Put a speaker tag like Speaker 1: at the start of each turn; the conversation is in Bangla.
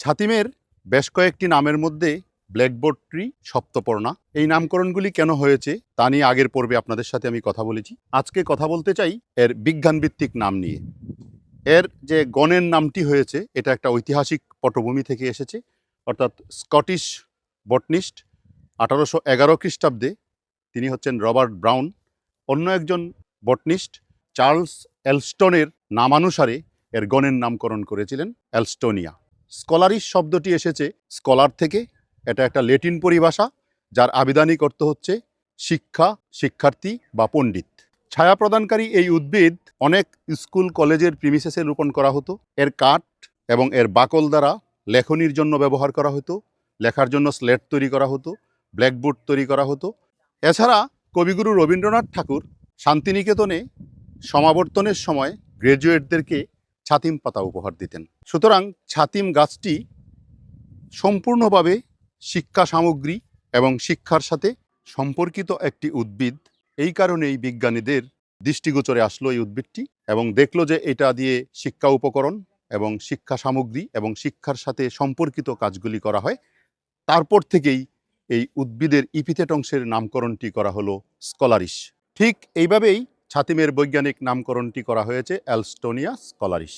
Speaker 1: ছাতিমের বেশ কয়েকটি নামের মধ্যে ব্ল্যাকবোর্ড ট্রি, সপ্তপর্ণা। এই নামকরণগুলি কেন হয়েছে তা নিয়ে আগের পর্বে আপনাদের সাথে আমি কথা বলেছি। আজকে কথা বলতে চাই এর বিজ্ঞানভিত্তিক নাম নিয়ে। এর যে গণের নামটি হয়েছে, এটা একটা ঐতিহাসিক পটভূমি থেকে এসেছে, অর্থাৎ স্কটিশ বটনিস্ট আঠারোশো এগারো খ্রিস্টাব্দে তিনি হচ্ছেন রবার্ট ব্রাউন। অন্য একজন বটনিস্ট চার্লস এলস্টনের নামানুসারে এর গণের নামকরণ করেছিলেন এলস্টোনিয়া স্কলারিশ শব্দটি এসেছে স্কলার থেকে। এটা একটা লেটিন পরিভাষা, যার আবিধানিক অর্থ হচ্ছে শিক্ষা, শিক্ষার্থী বা পণ্ডিত। ছায়া প্রদানকারী এই উদ্ভিদ অনেক স্কুল, কলেজের প্রিমিসেসে রোপণ করা হতো। এর কাঠ এবং এর বাকল দ্বারা লেখনির জন্য ব্যবহার করা হতো। লেখার জন্য স্লেট তৈরি করা হতো, ব্ল্যাকবোর্ড তৈরি করা হতো। এছাড়া কবিগুরু রবীন্দ্রনাথ ঠাকুর শান্তিনিকেতনে সমাবর্তনের সময় গ্রাজুয়েটদেরকে ছাতিম পাতা উপহার দিতেন। সুতরাং ছাতিম গাছটি সম্পূর্ণভাবে শিক্ষা সামগ্রী এবং শিক্ষার সাথে সম্পর্কিত একটি উদ্ভিদ। এই কারণেই বিজ্ঞানীদের দৃষ্টিগোচরে আসলো এই উদ্ভিদটি এবং দেখল যে এটা দিয়ে শিক্ষা উপকরণ এবং শিক্ষা সামগ্রী এবং শিক্ষার সাথে সম্পর্কিত কাজগুলি করা হয়। তারপর থেকেই এই উদ্ভিদের ইপিথেট অংশের নামকরণটি করা হলো স্কলারিশ। ঠিক এইভাবেই ছাতিমের বৈজ্ঞানিক নামকরণটি করা হয়েছে অ্যালস্টোনিয়া স্কলারিশ।